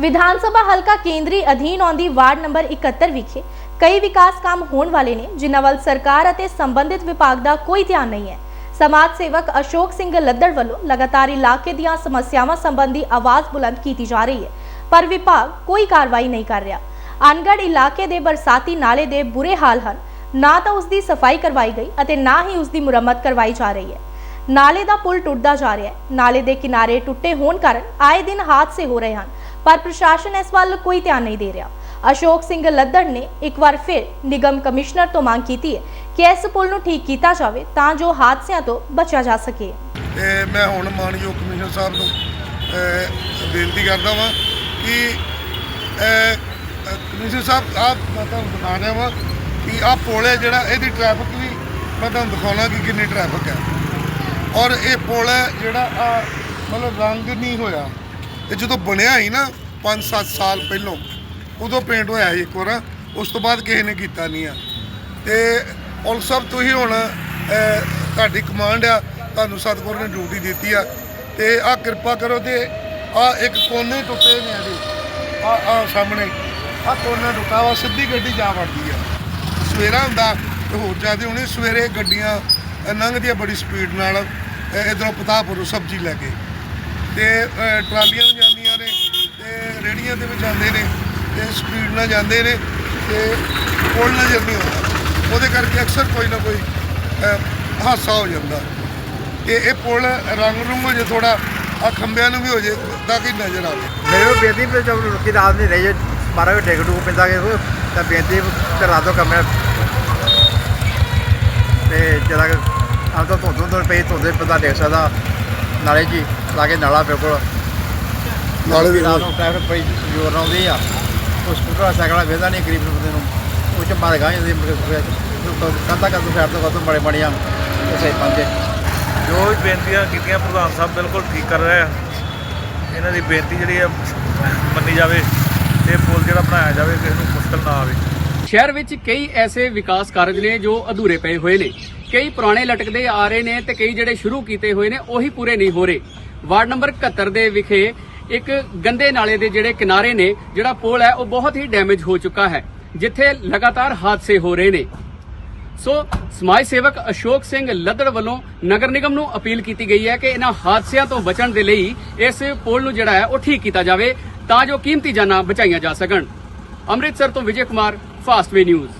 ਵਿਧਾਨ ਸਭਾ ਹਲਕਾ ਕੇਂਦਰੀ ਅਧੀਨ ਆਉਂਦੀ ਵਾਰਡ ਨੰਬਰ 71 ਵਿਖੇ ਕਈ ਵਿਕਾਸ ਕੰਮ ਹੋਣ ਵਾਲੇ ਨੇ, ਜਿਨ੍ਹਾਂ ਵੱਲ ਸਰਕਾਰ ਅਤੇ ਸੰਬੰਧਿਤ ਵਿਭਾਗ ਦਾ ਕੋਈ ਧਿਆਨ ਨਹੀਂ ਹੈ। ਸਮਾਜ ਸੇਵਕ ਅਸ਼ੋਕ ਸਿੰਘ ਲੱਦੜ ਵੱਲੋਂ ਲਗਾਤਾਰ ਇਲਾਕੇ ਦੀਆਂ ਸਮੱਸਿਆਵਾਂ ਸੰਬੰਧੀ ਆਵਾਜ਼ ਬੁਲੰਦ ਕੀਤੀ ਜਾ ਰਹੀ ਹੈ, ਪਰ ਵਿਭਾਗ ਕੋਈ ਕਾਰਵਾਈ ਨਹੀਂ ਕਰ ਰਿਹਾ। ਅਨਗੜ ਇਲਾਕੇ ਦੇ ਬਰਸਾਤੀ ਨਾਲੇ ਦੇ ਬੁਰੇ ਹਾਲ ਹਨ। ਨਾ ਤਾਂ ਉਸ ਦੀ ਸਫ਼ਾਈ ਕਰਵਾਈ ਗਈ ਅਤੇ ਨਾ ਹੀ ਉਸ ਦੀ ਮੁਰੰਮਤ ਕਰਵਾਈ ਜਾ ਰਹੀ ਹੈ। ਨਾਲੇ ਦਾ ਪੁਲ ਟੁੱਟਦਾ ਜਾ ਰਿਹਾ ਹੈ। ਨਾਲੇ ਦੇ ਕਿਨਾਰੇ ਟੁੱਟੇ ਹੋਣ ਕਾਰਨ ਆਏ ਦਿਨ ਹਾਦਸੇ ਹੋ ਰਹੇ ਹਨ। ਪਰ ਪ੍ਰਸ਼ਾਸਨ ਇਸ ਵੱਲ ਕੋਈ ਧਿਆਨ ਨਹੀਂ ਦੇ ਰਿਹਾ। ਅਸ਼ੋਕ ਸਿੰਘ ਲੱਦੜ ਨੇ ਇੱਕ ਵਾਰ ਫਿਰ ਨਿਗਮ ਕਮਿਸ਼ਨਰ ਤੋਂ ਮੰਗ ਕੀਤੀ ਹੈ ਕਿ ਇਸ ਪੁਲ ਨੂੰ ਠੀਕ ਕੀਤਾ ਜਾਵੇ ਤਾਂ ਜੋ ਹਾਦਸਿਆਂ ਤੋਂ ਬਚਿਆ ਜਾ ਸਕੇ। ਤੇ ਮੈਂ ਹੁਣ ਮਾਨਯੋਗ ਕਮਿਸ਼ਨਰ ਸਾਹਿਬ ਨੂੰ ਬੇਨਤੀ ਕਰਦਾ ਵਾਂ ਕਿ ਕਮਿਸ਼ਨਰ ਸਾਹਿਬ ਆਪ ਮੈਂ ਤੁਹਾਨੂੰ ਦਿਖਾ ਰਿਹਾ ਵਾਂ ਕਿ ਆਹ ਪੁਲ ਹੈ ਜਿਹੜਾ ਇਹਦੀ ਟ੍ਰੈਫਿਕ ਵੀ ਮੈਂ ਤੁਹਾਨੂੰ ਦਿਖਾਉਣਾ ਕਿ ਕਿੰਨੀ ਟ੍ਰੈਫਿਕ ਹੈ। ਔਰ ਇਹ ਪੁਲ ਹੈ ਜਿਹੜਾ ਆ ਮਤਲਬ ਰੰਗ ਨਹੀਂ ਹੋਇਆ। ਇਹ ਜਦੋਂ ਬਣਿਆ ਸੀ ਨਾ 5-7 ਸਾਲ ਪਹਿਲਾਂ, ਉਦੋਂ ਪੇਂਟ ਹੋਇਆ ਸੀ ਇੱਕ ਵਾਰ, ਉਸ ਤੋਂ ਬਾਅਦ ਕਿਸੇ ਨੇ ਕੀਤਾ ਨਹੀਂ ਆ। ਤੇ ਔਰ ਸਭ ਤੁਸੀਂ ਹੁਣ ਤੁਹਾਡੀ ਕਮਾਂਡ ਆ, ਤੁਹਾਨੂੰ ਸਤਿਗੁਰੂ ਨੇ ਡਿਊਟੀ ਦਿੱਤੀ ਆ। ਤੇ ਆ ਕਿਰਪਾ ਕਰੋ ਤੇ ਆ ਇੱਕ ਕੋਨੇ ਟੁੱਟੇ ਨੇ ਇਹਦੇ ਆ ਆ ਸਾਹਮਣੇ ਆ ਕੋਨਾ ਟੁੱਟਾ ਵਾ, ਸਿੱਧੀ ਗੱਡੀ ਜਾ ਵੜਦੀ ਆ। ਸਵੇਰਾ ਹੁੰਦਾ ਤੇ ਹੋਰ ਜ਼ਿਆਦਾ ਹੁਣੇ ਸਵੇਰੇ ਗੱਡੀਆਂ ਲੰਘਦੀਆਂ ਬੜੀ ਸਪੀਡ ਨਾਲ ਇਧਰੋਂ ਪਤਾਪੁਰੋਂ ਸਬਜ਼ੀ ਲੈ ਕੇ। ਤੇ ਟਰਾਲੀਆਂ ਵੀ ਜਾਂਦੀਆਂ ਨੇ ਤੇ ਰੇੜੀਆਂ ਤੇ ਵੀ ਜਾਂਦੇ ਨੇ ਤੇ ਸਪੀਡ ਨਾਲ ਜਾਂਦੇ ਨੇ ਤੇ ਪੁਲ ਨਜ਼ਰ ਨਹੀਂ ਆਉਂਦਾ। ਉਹਦੇ ਕਰਕੇ ਅਕਸਰ ਕੋਈ ਨਾ ਕੋਈ ਅ, ਹਾਦਸਾ ਹੋ ਜਾਂਦਾ। ਤੇ ਇਹ ਪੁਲ ਰੰਗ ਰੁੰਗ ਹੋ ਜੇ ਥੋੜਾ ਆ ਖੰਭਿਆਂ ਨੂੰ ਵੀ ਹੋ ਜੇ ਤਾਂ ਕਿ ਨਜ਼ਰ ਆਵੇ। ਮੇਰੇ ਕੋਲ ਬੇਨਤੀ ਵੀ ਜਦ ਰੁਕੀ ਰਾਤ ਨਹੀਂ ਰਹੀ ਜੇ ਮਾਰਾ ਵੀ ਡਿੱਗ ਡੁੱਗ ਪੈਂਦਾ ਕਿ ਉਹ ਤਾਂ ਬੇਨਤੀ ਕਰਾ ਦਿਓ ਕਮਰੇ ਤੇ ਜਰਾ ਆਮ ਤਾਂ ਧੁੰਦ ਧੁੰਦ ਪਈ ਧੁੰਦੇ ਬੰਦਾ ਦੇਖ ਸਕਦਾ ਨਾਲੇ ਜੀ। ਲਾਗੇ ਨਾਲਾ ਬਿਲਕੁਲ ਨਾਲੇ ਵੀ ਰਾਤ ਨੂੰ ਟ੍ਰੈਫਿਕ ਪਈ ਜ਼ੋਰ ਨਾਲ ਆਉਂਦੀ ਆ। ਉਹ ਸਕੂਟਰ ਸਾਈਕਲ ਵੇਦਾ ਨਹੀਂ ਗਰੀਬ ਬੰਦੇ ਨੂੰ। ਉਹ ਚ ਮਾਰ ਗਾਂ ਜਾਂਦੀ ਕੰਦਾ ਕੰਦਾ ਫੈਰ ਤੋਂ ਕਦੋਂ ਬੜੇ ਬੜੀਆਂ ਉਹ ਸਹੀ ਪੰਜੇ ਜੋ ਵੀ ਬੇਨਤੀਆਂ ਕੀਤੀਆਂ ਪ੍ਰਧਾਨ ਸਾਹਿਬ ਬਿਲਕੁਲ ਠੀਕ ਕਰ ਰਹੇ ਆ। ਇਹਨਾਂ ਦੀ ਬੇਨਤੀ ਜਿਹੜੀ ਆ ਮੰਨੀ ਜਾਵੇ ਤੇ ਪੁਲ ਜਿਹੜਾ ਬਣਾਇਆ ਜਾਵੇ ਕਿਸੇ ਨੂੰ ਮੁਸ਼ਕਲ ਨਾ ਆਵੇ। ਸ਼ਹਿਰ ਵਿੱਚ ਕਈ ਐਸੇ ਵਿਕਾਸ ਕਾਰਜ ਨੇ ਜੋ ਅਧੂਰੇ ਪਏ ਹੋਏ ਨੇ। ਕਈ ਪੁਰਾਣੇ ਲਟਕਦੇ ਆ ਰਹੇ ਨੇ ਤੇ ਕਈ ਜਿਹੜੇ ਸ਼ੁਰੂ ਕੀਤੇ ਹੋਏ ਨੇ ਉਹੀ ਪੂਰੇ ਨਹੀਂ ਹੋ ਰਹੇ। ਵਾਰਡ ਨੰਬਰ 71 ਦੇ ਵਿਖੇ ਇੱਕ ਗੰਦੇ ਨਾਲੇ ਦੇ ਜਿਹੜੇ ਕਿਨਾਰੇ ਨੇ, ਜਿਹੜਾ ਪੁਲ ਹੈ, ਉਹ ਬਹੁਤ ਹੀ ਡੈਮੇਜ ਹੋ ਚੁੱਕਾ ਹੈ, ਜਿੱਥੇ ਲਗਾਤਾਰ ਹਾਦਸੇ ਹੋ ਰਹੇ ਨੇ। ਸੋ ਸਮਾਜ ਸੇਵਕ ਅਸ਼ੋਕ ਸਿੰਘ ਲੱਦੜ ਵੱਲੋਂ ਨਗਰ ਨਿਗਮ ਨੂੰ ਅਪੀਲ ਕੀਤੀ ਗਈ ਹੈ ਕਿ ਇਹਨਾਂ ਹਾਦਸਿਆਂ ਤੋਂ ਬਚਣ ਦੇ ਲਈ ਇਸ ਪੁਲ ਨੂੰ ਜਿਹੜਾ ਹੈ, ਉਹ ਠੀਕ ਕੀਤਾ ਜਾਵੇ ਤਾਂ ਜੋ ਕੀਮਤੀ ਜਾਨਾਂ ਬਚਾਈਆਂ ਜਾ ਸਕਣ। ਅੰਮ੍ਰਿਤਸਰ ਤੋਂ ਵਿਜੇ ਕੁਮਾਰ ਫਾਸਟਵੇ ਨਿਊਜ਼